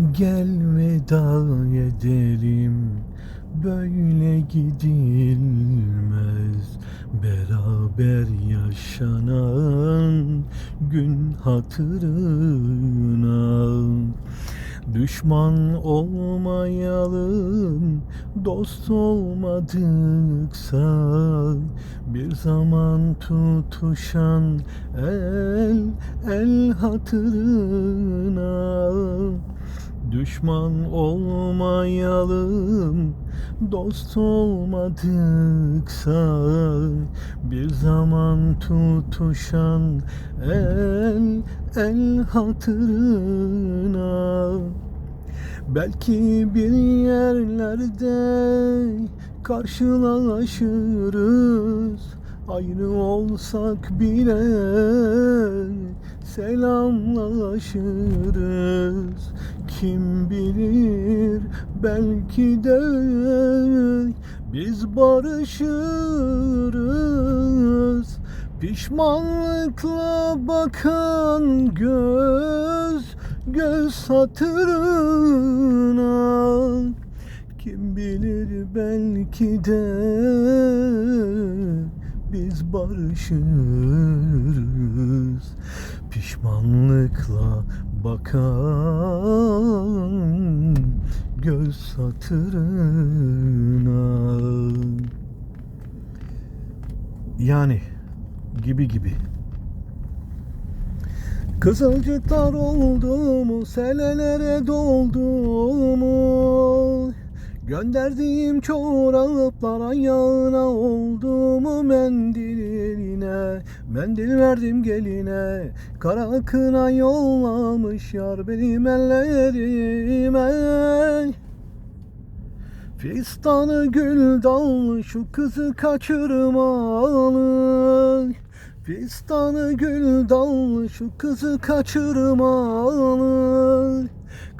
Gel veda edelim Böyle gidilmez. Beraber yaşanan gün hatırına. Düşman olmayalım Dost olmadıksa. Bir zaman tutuşan El el hatırına Düşman olmayalım. Dost olmadıksa Bir zaman tutuşan El el hatırına. Belki bir yerlerde karşılaşırız Ayrı olsak bile selamlaşırız. Kim bilir belki de biz barışırız. Pişmanlıkla bakan göz göz hatırına. Kim bilir belki de biz barışırız. Pişmanlıkla bakan göz hatırına Yani gibi gibi. Kızılcıklar oldu mu, selelere doldu mu? Gönderdiğim çoraplar ayağına oldu mu mendil eline Mendil verdim geline. Kara kına yollamış yar benim ellerime. Fistanı gül dallı şu kızı kaçırmalı Fistanı gül dallı şu kızı kaçırmalı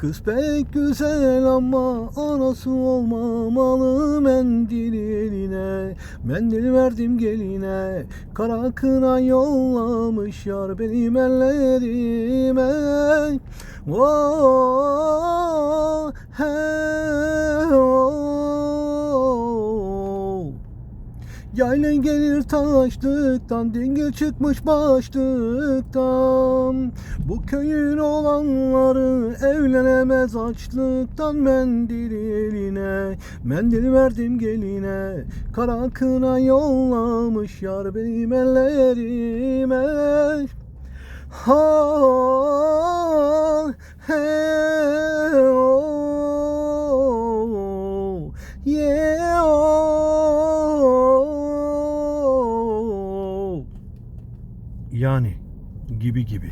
Kız pek güzel ama anası olmamalı Mendil eline, mendil verdim geline Kara kına yollamış yar benim ellerime. Oh, hey, Yayla gelir taşlıktan Dingil çıkmış başlıktan. Bu köyün olanları Evlenemez açlıktan Mendil eline Mendil verdim geline. Kara kına yollamış Yar benim ellerime. Ha, he, oh, yeah, Yani gibi gibi.